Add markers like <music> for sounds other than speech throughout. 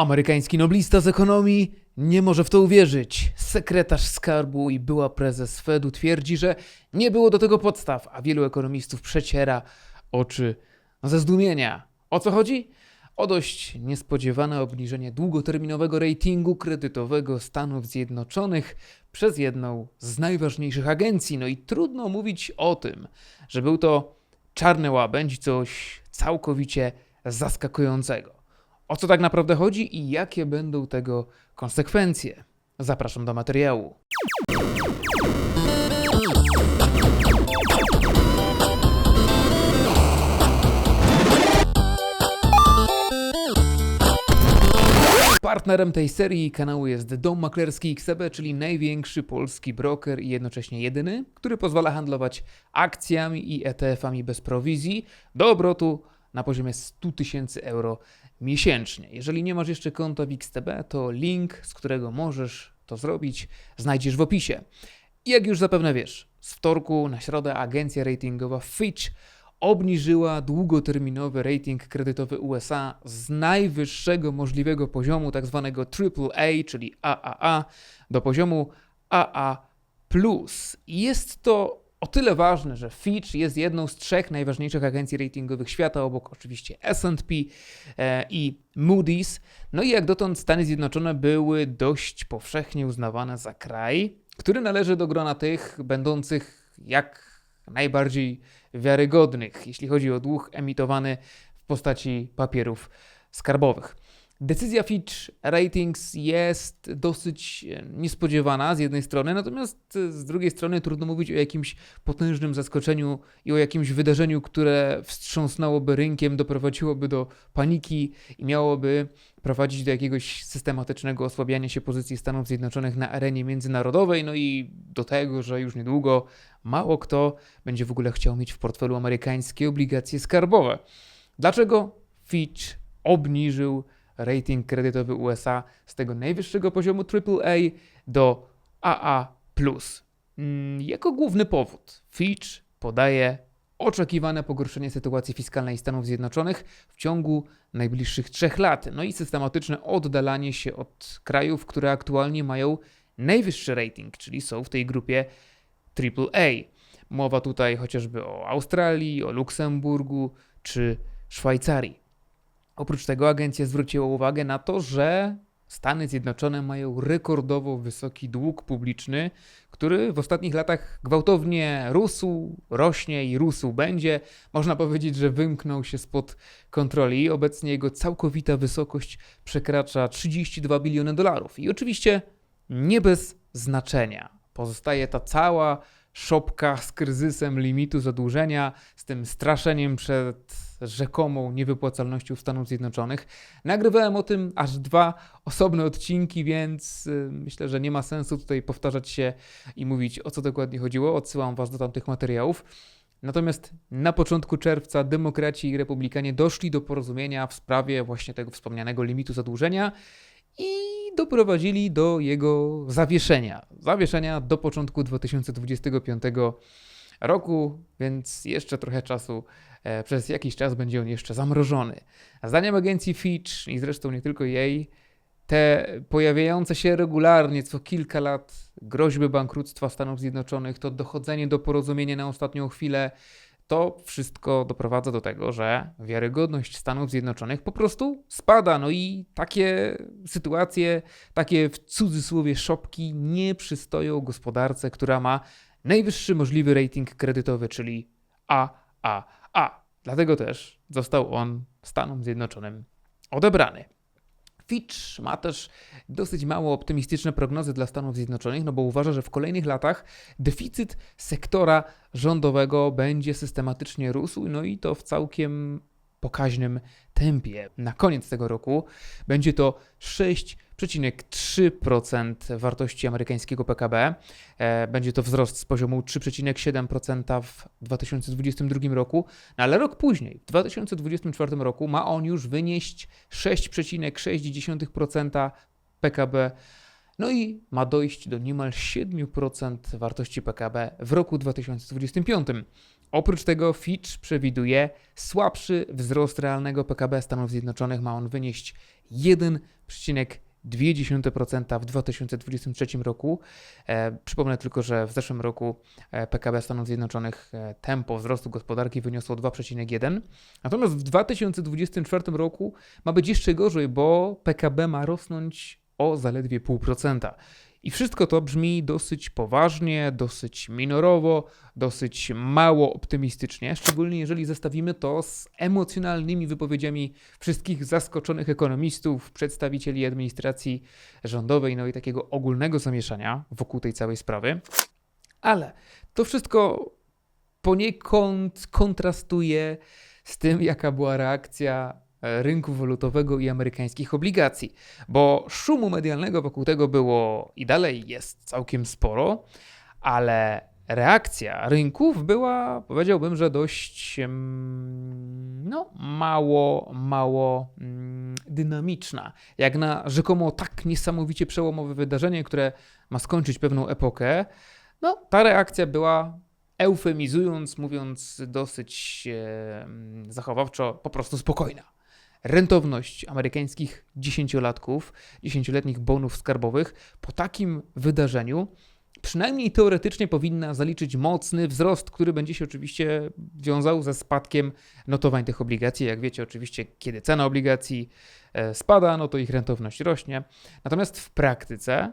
Amerykański noblista z ekonomii nie może w to uwierzyć. Sekretarz skarbu i była prezes Fedu twierdzi, że nie było do tego podstaw, a wielu ekonomistów przeciera oczy ze zdumienia. O co chodzi? O dość niespodziewane obniżenie długoterminowego ratingu kredytowego Stanów Zjednoczonych przez jedną z najważniejszych agencji. No i trudno mówić o tym, że był to czarny łabędź, coś całkowicie zaskakującego. O co tak naprawdę chodzi i jakie będą tego konsekwencje? Zapraszam do materiału. Partnerem tej serii kanału jest Dom Maklerski XTB, czyli największy polski broker i jednocześnie jedyny, który pozwala handlować akcjami i ETF-ami bez prowizji do obrotu na poziomie 100 tysięcy euro miesięcznie. Jeżeli nie masz jeszcze konta w XTB, to link, z którego możesz to zrobić, znajdziesz w opisie. I jak już zapewne wiesz, z wtorku na środę agencja ratingowa Fitch obniżyła długoterminowy rating kredytowy USA z najwyższego możliwego poziomu, tak zwanego AAA, czyli AAA, do poziomu AA+. Jest to o tyle ważne, że Fitch jest jedną z trzech najważniejszych agencji ratingowych świata, obok oczywiście S&P e, i Moody's. No i jak dotąd Stany Zjednoczone były dość powszechnie uznawane za kraj, który należy do grona tych będących jak najbardziej wiarygodnych, jeśli chodzi o dług emitowany w postaci papierów skarbowych. Decyzja Fitch Ratings jest dosyć e, niespodziewana z jednej strony, natomiast e, z drugiej strony trudno mówić o jakimś potężnym zaskoczeniu i o jakimś wydarzeniu, które wstrząsnęłoby rynkiem, doprowadziłoby do paniki i miałoby prowadzić do jakiegoś systematycznego osłabiania się pozycji Stanów Zjednoczonych na arenie międzynarodowej, no i do tego, że już niedługo mało kto będzie w ogóle chciał mieć w portfelu amerykańskie obligacje skarbowe. Dlaczego Fitch obniżył rating kredytowy USA z tego najwyższego poziomu AAA do AA+. Mm, Jako główny powód Fitch podaje oczekiwane pogorszenie sytuacji fiskalnej Stanów Zjednoczonych w ciągu najbliższych trzech lat, no i systematyczne oddalanie się od krajów, które aktualnie mają najwyższy rating, czyli są w tej grupie AAA. Mowa tutaj chociażby o Australii, o Luksemburgu czy Szwajcarii. Oprócz tego agencja zwróciła uwagę na to, że Stany Zjednoczone mają rekordowo wysoki dług publiczny, który w ostatnich latach gwałtownie rósł, rośnie i rósł będzie. Można powiedzieć, że wymknął się spod kontroli. Obecnie jego całkowita wysokość przekracza 32 biliony dolarów. I oczywiście nie bez znaczenia. Pozostaje ta cała szopka z kryzysem limitu zadłużenia, z tym straszeniem przed rzekomą niewypłacalnością Stanów Zjednoczonych. Nagrywałem o tym aż dwa osobne odcinki, więc y, myślę, że nie ma sensu tutaj powtarzać się i mówić o co dokładnie chodziło. Odsyłam Was do tamtych materiałów. Natomiast na początku czerwca demokraci i republikanie doszli do porozumienia w sprawie właśnie tego wspomnianego limitu zadłużenia i doprowadzili do jego zawieszenia. Zawieszenia do początku 2025 roku, więc jeszcze trochę czasu, e, przez jakiś czas będzie on jeszcze zamrożony. Zdaniem agencji Fitch i zresztą nie tylko jej, te pojawiające się regularnie co kilka lat groźby bankructwa Stanów Zjednoczonych, to dochodzenie do porozumienia na ostatnią chwilę, to wszystko doprowadza do tego, że wiarygodność Stanów Zjednoczonych po prostu spada. No i takie sytuacje, takie w cudzysłowie szopki nie przystoją gospodarce, która ma najwyższy możliwy rating kredytowy, czyli AAA. Dlatego też został on Stanom Zjednoczonym odebrany. Fitch ma też dosyć mało optymistyczne prognozy dla Stanów Zjednoczonych, no bo uważa, że w kolejnych latach deficyt sektora rządowego będzie systematycznie rósł, no i to w całkiem pokaźnym tempie. Na koniec tego roku będzie to 6,3% wartości amerykańskiego PKB. E, Będzie to wzrost z poziomu 3,7% w 2022 roku, no ale rok później, w 2024 roku, ma on już wynieść 6,6% PKB. no i ma dojść do niemal 7% wartości PKB w roku 2025. Oprócz tego Fitch przewiduje słabszy wzrost realnego PKB Stanów Zjednoczonych. Ma on wynieść 1,2% w 2023 roku. E, przypomnę tylko, że w zeszłym roku e, PKB Stanów Zjednoczonych e, tempo wzrostu gospodarki wyniosło 2,1. Natomiast w 2024 roku ma być jeszcze gorzej, bo PKB ma rosnąć o zaledwie 0,5%. I wszystko to brzmi dosyć poważnie, dosyć minorowo, dosyć mało optymistycznie, szczególnie jeżeli zestawimy to z emocjonalnymi wypowiedziami wszystkich zaskoczonych ekonomistów, przedstawicieli administracji rządowej, no i takiego ogólnego zamieszania wokół tej całej sprawy. Ale to wszystko poniekąd kontrastuje z tym, jaka była reakcja rynku walutowego i amerykańskich obligacji, bo szumu medialnego wokół tego było i dalej jest całkiem sporo, ale reakcja rynków była, powiedziałbym, że dość no, mało, mało mm, dynamiczna. Jak na rzekomo tak niesamowicie przełomowe wydarzenie, które ma skończyć pewną epokę, no, ta reakcja była eufemizując, mówiąc dosyć e, zachowawczo, po prostu spokojna. Rentowność amerykańskich dziesięciolatków, dziesięcioletnich bonów skarbowych po takim wydarzeniu przynajmniej teoretycznie powinna zaliczyć mocny wzrost, który będzie się oczywiście wiązał ze spadkiem notowań tych obligacji. Jak wiecie, oczywiście, kiedy cena obligacji e, spada, no to ich rentowność rośnie. Natomiast w praktyce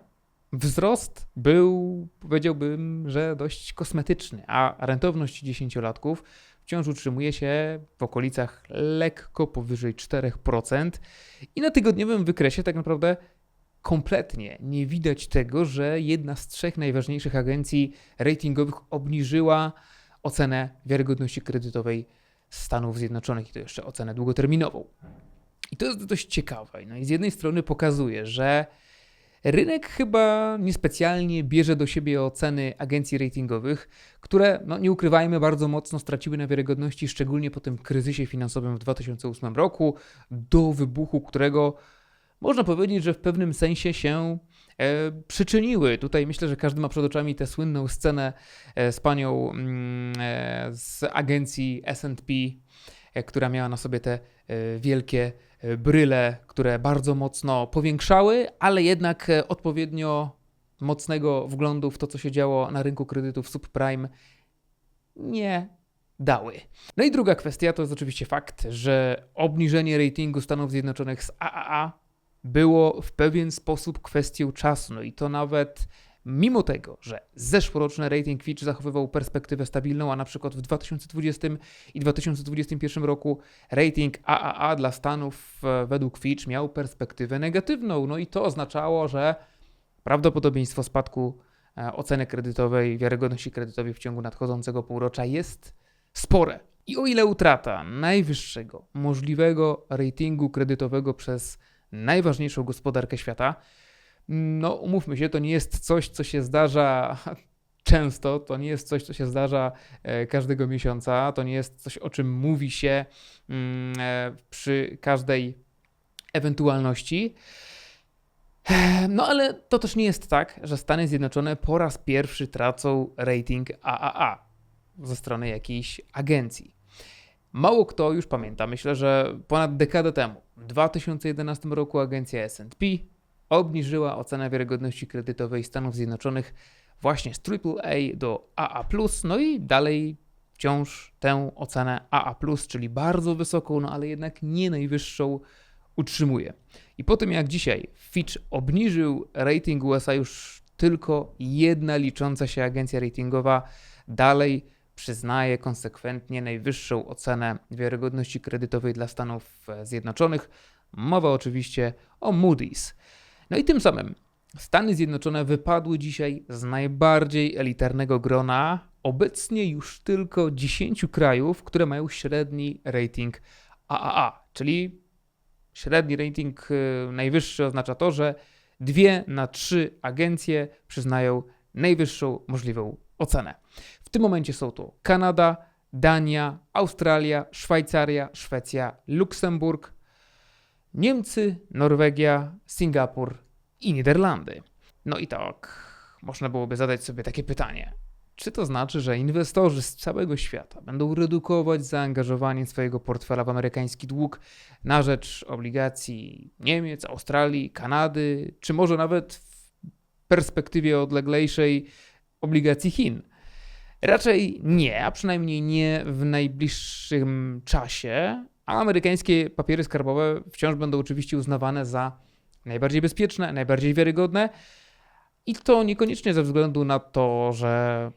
wzrost był, powiedziałbym, że dość kosmetyczny, a rentowność dziesięciolatków wciąż utrzymuje się w okolicach lekko powyżej 4%. I na tygodniowym wykresie tak naprawdę kompletnie nie widać tego, że jedna z trzech najważniejszych agencji ratingowych obniżyła ocenę wiarygodności kredytowej Stanów Zjednoczonych i to jeszcze ocenę długoterminową. I to jest dość ciekawe. No i z jednej strony pokazuje, że rynek chyba niespecjalnie bierze do siebie oceny agencji ratingowych, które, no nie ukrywajmy, bardzo mocno straciły na wiarygodności, szczególnie po tym kryzysie finansowym w 2008 roku, do wybuchu którego można powiedzieć, że w pewnym sensie się e, przyczyniły. Tutaj myślę, że każdy ma przed oczami tę słynną scenę e, z panią mm, e, z agencji SP, e, która miała na sobie te e, wielkie bryle, które bardzo mocno powiększały, ale jednak e, odpowiednio mocnego wglądu w to, co się działo na rynku kredytów subprime nie dały. No i druga kwestia to jest oczywiście fakt, że obniżenie ratingu Stanów Zjednoczonych z AAA było w pewien sposób kwestią czasu. No i to nawet mimo tego, że zeszłoroczny rating Fitch zachowywał perspektywę stabilną, a na przykład w 2020 i 2021 roku rating AAA dla Stanów e, według Fitch miał perspektywę negatywną. No i to oznaczało, że prawdopodobieństwo spadku e, oceny kredytowej, wiarygodności kredytowej w ciągu nadchodzącego półrocza jest spore. I o ile utrata najwyższego możliwego ratingu kredytowego przez najważniejszą gospodarkę świata. No, umówmy się, to nie jest coś, co się zdarza <laughs> często, to nie jest coś, co się zdarza e, każdego miesiąca, to nie jest coś, o czym mówi się mm, e, przy każdej ewentualności. No, ale to też nie jest tak, że Stany Zjednoczone po raz pierwszy tracą rating AAA ze strony jakiejś agencji. Mało kto już pamięta, myślę, że ponad dekadę temu, w 2011 roku agencja SP obniżyła ocenę wiarygodności kredytowej Stanów Zjednoczonych właśnie z AAA do AA+, no i dalej wciąż tę ocenę AA+, czyli bardzo wysoką, no ale jednak nie najwyższą utrzymuje. I po tym jak dzisiaj Fitch obniżył rating USA już tylko jedna licząca się agencja ratingowa dalej przyznaje konsekwentnie najwyższą ocenę wiarygodności kredytowej dla Stanów Zjednoczonych. Mowa oczywiście o Moody's. No i tym samym Stany Zjednoczone wypadły dzisiaj z najbardziej elitarnego grona obecnie już tylko 10 krajów, które mają średni rating AAA, czyli średni rating y, najwyższy oznacza to, że dwie na trzy agencje przyznają najwyższą możliwą ocenę. W tym momencie są to Kanada, Dania, Australia, Szwajcaria, Szwecja, Luksemburg, Niemcy, Norwegia, Singapur i Niderlandy. No i tak, można byłoby zadać sobie takie pytanie. Czy to znaczy, że inwestorzy z całego świata będą redukować zaangażowanie swojego portfela w amerykański dług na rzecz obligacji Niemiec, Australii, Kanady, czy może nawet w perspektywie odleglejszej obligacji Chin? Raczej nie, a przynajmniej nie w najbliższym czasie. A amerykańskie papiery skarbowe wciąż będą oczywiście uznawane za najbardziej bezpieczne, najbardziej wiarygodne. I to niekoniecznie ze względu na to, że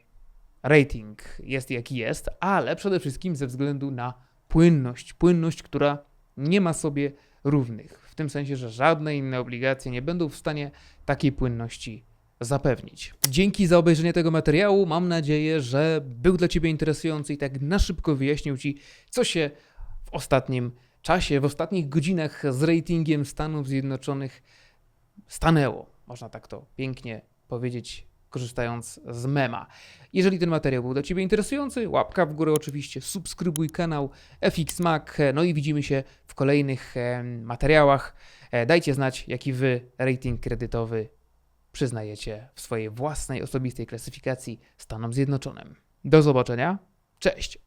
rating jest jaki jest, ale przede wszystkim ze względu na płynność. Płynność, która nie ma sobie równych. W tym sensie, że żadne inne obligacje nie będą w stanie takiej płynności zapewnić. Dzięki za obejrzenie tego materiału. Mam nadzieję, że był dla Ciebie interesujący i tak na szybko wyjaśnił Ci, co się w ostatnim czasie, w ostatnich godzinach z ratingiem Stanów Zjednoczonych stanęło. Można tak to pięknie powiedzieć, korzystając z mema. Jeżeli ten materiał był dla Ciebie interesujący, łapka w górę oczywiście, subskrybuj kanał FX Mac, no i widzimy się w kolejnych em, materiałach. E, Dajcie znać, jaki Wy rating kredytowy przyznajecie w swojej własnej osobistej klasyfikacji Stanom Zjednoczonym. Do zobaczenia, cześć!